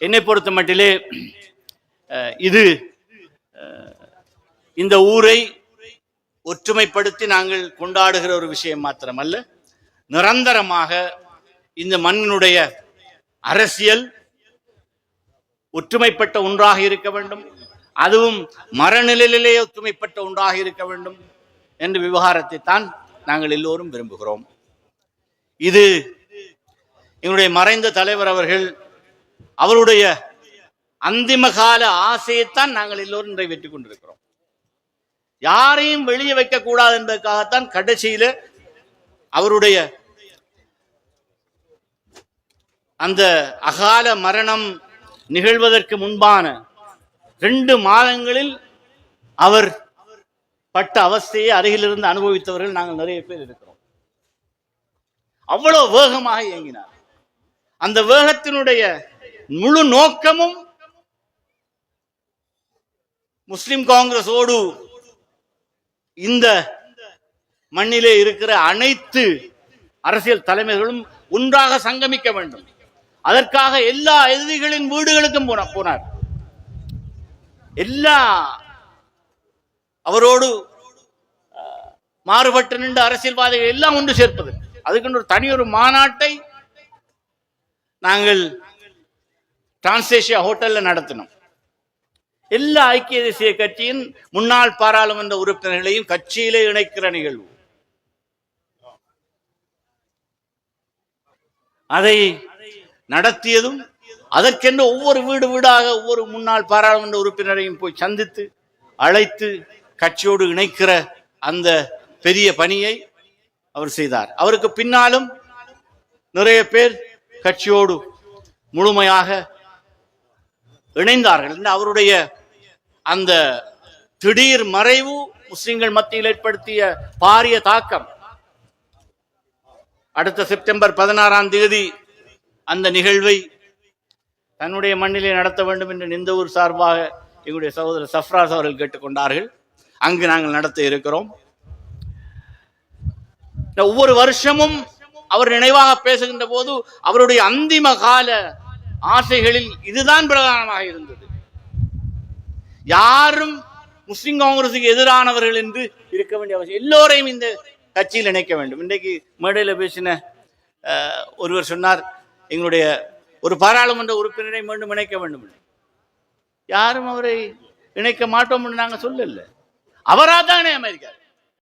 என்னை பொறுத்த மட்டிலே இது இந்த ஊரை ஒற்றுமைப்படுத்தி நாங்கள் கொண்டாடுகிற ஒரு விஷயம் மாத்திரமல்ல நிரந்தரமாக இந்த மண்ணினுடைய அரசியல் ஒற்றுமைப்பட்ட ஒன்றாக இருக்க வேண்டும் அதுவும் மரநிலையிலே ஒற்றுமைப்பட்ட ஒன்றாக இருக்க வேண்டும் என்ற விவகாரத்தை தான் நாங்கள் எல்லோரும் விரும்புகிறோம். இது எங்களுடைய மறைந்த தலைவர் அவர்கள் அவருடைய அந்திம கால ஆசையைத்தான் நாங்கள் எல்லோரும் நிறைவேற்றிக் கொண்டிருக்கிறோம். யாரையும் வெளியே வைக்க கூடாது என்பதற்காகத்தான் கடைசியில அவருடைய அந்த அகால மரணம் நிகழ்வதற்கு முன்பான ரெண்டு மாதங்களில் அவர் பட்ட அவஸ்தையை அருகிலிருந்து அனுபவித்தவர்கள் நாங்கள் நிறைய பேர் இருக்கிறோம். அவ்வளவு வேகமாக இயங்கினார். அந்த வேகத்தினுடைய முழு நோக்கமும் முஸ்லிம் காங்கிரஸோடு இந்த மண்ணிலே இருக்கிற அனைத்து அரசியல் தலைமைகளும் ஒன்றாக சங்கமிக்க வேண்டும். அதற்காக எல்லா எதிரிகளின் வீடுகளுக்கும் போன போனார். எல்லா அவரோடு மாறுபட்டு நின்ற அரசியல்வாதிகள் எல்லாம் ஒன்று சேர்ப்பது. அதுக்குன்னு ஒரு தனி ஒரு மாநாட்டை நாங்கள் டிரான்ஸ்ஏஷியா ஹோட்டல்ல நடத்தினோம் எல்லா ஐக்கிய தேசிய கட்சியின் முன்னாள் பாராளுமன்ற உறுப்பினர்களையும் கட்சியிலே இணைக்கிற நிகழ்வு. அதை நடத்தியதும் அதற்கென்று ஒவ்வொரு வீடு வீடாக ஒவ்வொரு முன்னாள் பாராளுமன்ற உறுப்பினரையும் போய் சந்தித்து அழைத்து கட்சியோடு இணைக்கிற அந்த பெரிய பணியை அவர் செய்தார். அவருக்கு பின்னாலும் நிறைய பேர் கட்சியோடு முழுமையாக இணைந்தார்கள். இந்த அவருடைய அந்த திடீர் மறைவு முஸ்லிம்கள் மத்தியில் ஏற்படுத்திய பாரிய தாக்கம். அடுத்த செப்டம்பர் பதினாறாம் தேதி அந்த நிகழ்வை தன்னுடைய மண்ணிலே நடத்த வேண்டும் என்று நிந்தவூர் சார்பாக எங்களுடைய சகோதரர் சஃப்ராஸ் அவர்கள் கேட்டுக்கொண்டார்கள். அங்கு நாங்கள் நடத்த இருக்கிறோம். ஒவ்வொரு வருஷமும் அவர் நினைவாக பேசுகின்ற போது அவருடைய அந்திம கால ஆசைகளில் இதுதான் பிரதானமாக இருந்தது. யாரும் முஸ்லிம் காங்கிரசுக்கு எதிரானவர்கள் என்று இருக்க வேண்டிய அவசியம் எல்லோரையும் இந்த கட்சியில் இணைக்க வேண்டும். இன்றைக்கு மேடையில் பேசின அஹ், ஒருவர் சொன்னார் எங்களுடைய ஒரு பாராளுமன்ற உறுப்பினரை மீண்டும் இணைக்க வேண்டும். யாரும் அவரை இணைக்க மாட்டோம் என்று நாங்கள் சொல்லல. அவராக தானே அமெரிக்கா